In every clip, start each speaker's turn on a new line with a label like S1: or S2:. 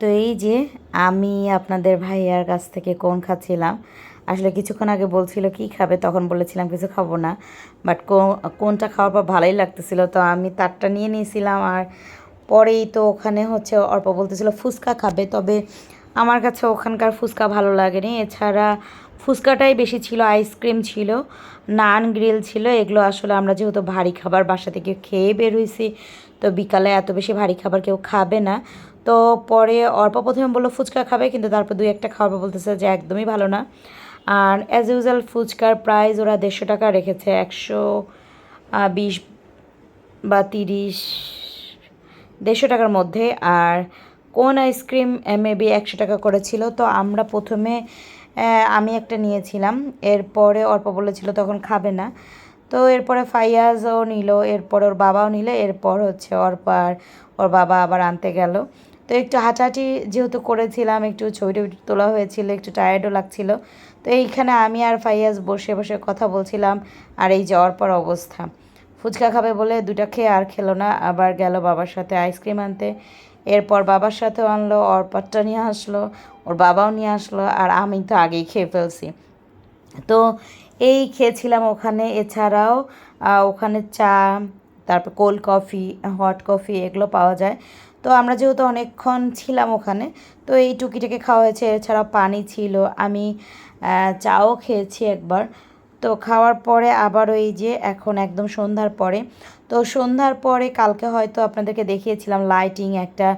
S1: তো এই যে আমি আপনাদের ভাইয়ার কাছ থেকে কোন খাচ্ছিলাম, আসলে কিছুক্ষণ আগে বলছিল কি খাবে, তখন বলেছিলাম কিছু খাব না বাট কোনটা খাওয়ার পর ভালোই লাগতেছিল, তো আমি তারটা নিয়ে নিয়েছিলাম, আর পরেই তো ওখানে হচ্ছে অল্প বলতেছিল ফুচকা খাবে, তবে আমার কাছে ওখানকার ফুচকা ভালো লাগেনি, এছাড়া ফুচকাটাই বেশি ছিল আইসক্রিম ছিল নান গ্রিল ছিল, এগুলো আসলে আমরা যেহেতু ভারী খাবার বাসা থেকে খেয়ে বের হয়েছি, তো বিকালে এত বেশি ভারী খাবার কেউ খাবে না তো পরে অল্প প্রথমে বলল, ফুচকা খাবে? কিন্তু তারপর দুই একটা খাওয়াবে বলতেছে যে, একদমই ভালো না। আর অ্যাজ ইউজুয়াল ফুচকার প্রাইস ওরা দেড়শো টাকা রেখেছে, একশো বিশ বা তিরিশ, দেড়শো টাকার মধ্যে। আর কোন আইসক্রিম মেবি একশো টাকা করেছিল তো আমরা প্রথমে আমি একটা নিয়েছিলাম। এরপরে অল্প বলেছিল তখন খাবে না। তো এরপরে ফাইয়াজও নিল, এরপর ওর বাবাও নিল, এরপর হচ্ছে অর্পার, ওর বাবা আবার আনতে গেল। তো একটু হাঁটাহাঁটি যেহেতু করেছিলাম, একটু ছবি টবি তোলা হয়েছিল, একটু টায়ার্ডও লাগছিল। তো এইখানে আমি আর ফাইয়াজ বসে বসে কথা বলছিলাম আর এই যাওয়ার পর অবস্থা। ফুচকা খাবে বলে দুটা খেয়ে আর খেলো না, আবার গেল বাবার সাথে আইসক্রিম আনতে। এরপর বাবার সাথেও আনলো, অর্পারটা নিয়ে আসলো, ওর বাবাও নিয়ে আসলো, আর আমি তো আগেই খেয়ে ফেলছি। তো এই খেয়েছিলাম ওখানে। এছাড়াও ওখানে চা, তারপর কোল্ড কফি হট কফি এগুলো পাওয়া যায়। তো আমরা যেহেতু অনেকক্ষণ ছিলাম ওখানে, তো এই টুকিটাকে খাওয়া হয়েছে। এছাড়া পানি ছিল। আমি চাও খেয়েছি একবার। তো খাওয়ার পরে আবার ওই যে এখন একদম সন্ধ্যার পরে। তো সন্ধ্যার পরে কালকে হয়তো আপনাদেরকে দেখিয়েছিলাম লাইটিং একটা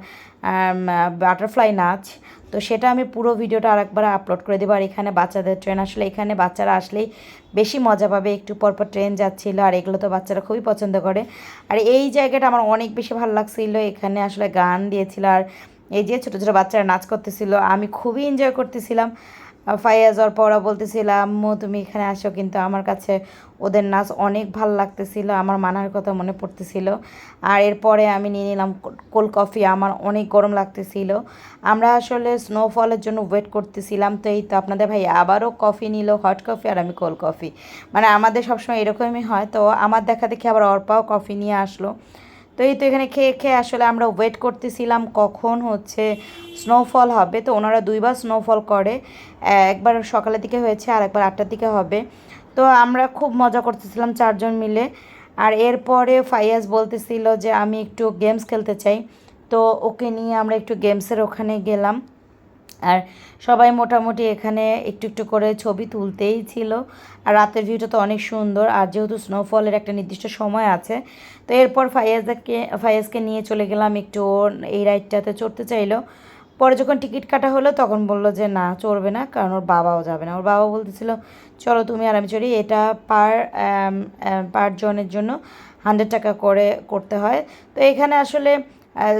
S1: বাটারফ্লাই নাচ। তো সেটা আমি পুরো ভিডিওটা আরেকবার আপলোড করে দেবো। আর এখানে বাচ্চাদের ট্রেন আসলে এখানে বাচ্চারা আসলেই বেশি মজা পাবে। একটু পরপর ট্রেন যাচ্ছিল, আর এগুলো তো বাচ্চারা খুবই পছন্দ করে। আর এই জায়গাটা আমার অনেক বেশি ভালো লাগছিল। এখানে আসলে গান দিয়েছিল। আর এই যে ছোটো ছোটো বাচ্চারা নাচ করতেছিল, আমি খুবই এনজয় করতেছিলাম। ফাইয়াজ ওর পড়া বলতেছিলাম আম্মু, তুমি এখানে আসো। কিন্তু আমার কাছে ওদের নাচ অনেক ভালো লাগতেছিল, আমার মানার কথা মনে পড়তেছিল। আর এরপরে আমি নিয়ে নিলাম কোল্ড কফি, আমার অনেক গরম লাগতেছিল। আমরা আসলে স্নোফলের জন্য ওয়েট করতেছিলাম, তো এই তো আপনাদের ভাই আবারও কফি নিল হট কফি আর আমি কোল্ড কফি মানে আমাদের সবসময় এরকমই হয়, তো আমার দেখা দেখি আবার অর্পাও কফি নিয়ে আসলো। তো এই তো এখানে খেয়ে খেয়ে আসলে আমরা ওয়েট করতেছিলাম কখন হচ্ছে স্নোফল হবে। তো ওনারা দুইবার স্নোফল করে, একবার সকালের দিকে হয়েছে আর একবার আটটার দিকে হবে। তো আমরা খুব মজা করতেছিলাম চারজন মিলে। আর এরপরে ফাইয়াজ বলতেছিল যে আমি একটু গেমস খেলতে চাই। তো ওকে নিয়ে আমরা একটু গেমসের ওখানে গেলাম। আর সবাই মোটামুটি এখানে একটু একটু করে ছবি তুলতেই ছিল। আর রাতের ভিউটা তো অনেক সুন্দর। আর যেহেতু স্নোফলের একটা নির্দিষ্ট সময় আছে, তো এরপর ফাইয়াজকে ফাইয়াজকে নিয়ে চলে গেলাম একটু এই রাইডটাতে চড়তে চাইলো। পরে যখন টিকিট কাটা হলো, তখন বলল যে, না, চড়বে না, কারণ ওর বাবাও যাবে না। ওর বাবা বলতেছিল, চলো তুমি আর আমি চড়ি। এটা পার পার জনের জন্য হান্ড্রেড টাকা করে করতে হয়। তো এখানে আসলে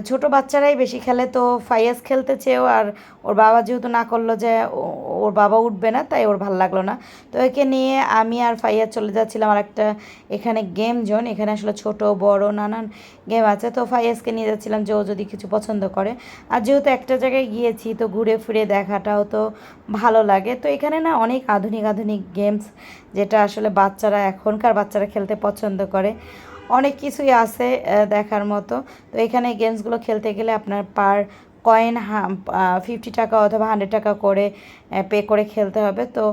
S1: ছোট বাচ্চারাই বেশি খেলে তো ফাইয়াজ খেলতে চেয়েও, আর ওর বাবা যেহেতু না করল যে ওর বাবা উঠবে না, তাই ওর ভালো লাগল না। তো একে নিয়ে আমি আর ফাইয়াজ চলে যাচ্ছিলাম আর একটা এখানে গেম জোন এখানে আসলে ছোট, বড়, নানান গেম আছে। তো ফাইয়াজকে নিয়ে যাচ্ছিলাম যে ও যদি কিছু পছন্দ করে। আর যেহেতু একটা জায়গায় গিয়েছি, তো ঘুরে ফিরে দেখাটাও তো ভালো লাগে। তো এখানে না অনেক আধুনিক আধুনিক গেমস যেটা আসলে বাচ্চারা এখনকার বাচ্চারা খেলতে পছন্দ করে। অনেক কিছুই আছে দেখার মতো। তো এখানে গেমসগুলো খেলতে গেলে আপনার পার কয়েন ফিফটি টাকা অথবা হান্ড্রেড টাকা করে পে করে খেলতে হবে। তো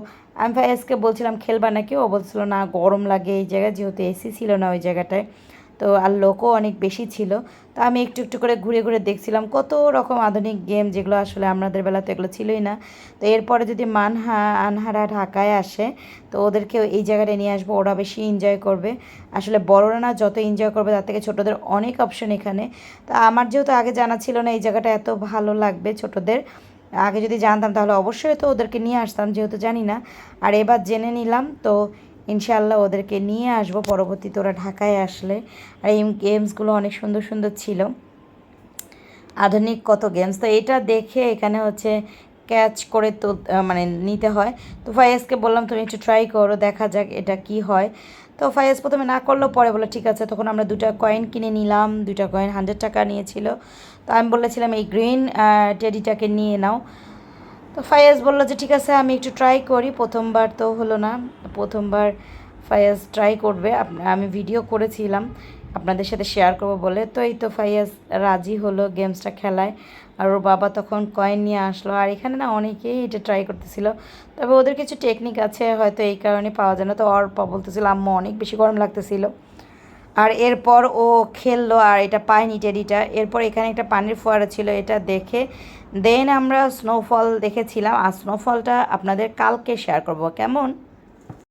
S1: আমি ফাইসকে বলছিলাম, খেলবা নাকি? ও বলছিল, না, গরম লাগে এই জায়গায়, যেহেতু এসি ছিল না ওই জায়গাটায়। তো আর লোকও অনেক বেশি ছিল। তো আমি একটু একটু করে ঘুরে ঘুরে দেখছিলাম কত রকম আধুনিক গেম যেগুলো আসলে আমাদের বেলাতে এগুলো ছিলই না। তো এরপরে যদি মানহা, আনহারা ঢাকায় আসে, তো ওদেরকে এই জায়গাটায় নিয়ে আসব, ওরা বেশি এনজয় করবে। আসলে বড়রা না যত এনজয় করবে তার থেকে ছোটোদের অনেক অপশন এখানে। তো আমার যেহেতু আগে জানা ছিল না এই জায়গাটা এত ভালো লাগবে ছোটোদের, আগে যদি জানতাম তাহলে অবশ্যই তো ওদেরকে নিয়ে আসতাম, যেহেতু জানি না। আর এবার জেনে নিলাম, তো ইনশাআল্লাহ ওদেরকে নিয়ে আসব। পরবর্তীতে ওরা ঢাকায় আসলে। আর এই গেমসগুলো অনেক সুন্দর সুন্দর ছিল। আধুনিক কত গেমস। তো এটা দেখে এখানে হচ্ছে ক্যাচ করে তো মানে নিতে হয়। তো ফায়েজকে বললাম, তুমি একটু ট্রাই করো, দেখা যাক এটা কি হয়। তো ফায়েজ প্রথমে না করল পরে বলে ঠিক আছে। তখন আমরা দুটা কয়েন কিনে নিলাম। দুটা কয়েন হান্ড্রেড টাকা নিয়েছিল। তো আমি বলেছিলাম, এই গ্রিন টেডিটাকে নিয়ে নাও। তো ফায়াজ বলল যে, ঠিক আছে, আমি একটু ট্রাই করি। প্রথমবার তো হলো না। প্রথমবার ফায়াজ ট্রাই করবে। আমি ভিডিও করেছিলাম। আপনাদের সাথে শেয়ার করব বলে। তো এই তো ফাইয়াজ রাজি হলো গেমসটা খেলায়। আর ওর বাবা তখন কয়েন নিয়ে আসলো। আর এখানে না অনেকেই এটা ট্রাই করতেছিল। তবে ওদের কিছু টেকনিক আছে, হয়তো এই কারণে পাওয়া যায় না। তো ওর পা বলতেছিল, আম্মু, অনেক বেশি গরম লাগতেছিল। আর এরপর ও খেললো, আর এটা পায়নি টেডিটা। এরপর এখানে একটা পানির ফোয়ারা ছিল, এটা দেখে। দেন আমরা স্নোফল দেখেছিলাম, আর স্নোফলটা আপনাদের কালকে শেয়ার করব, কেমন?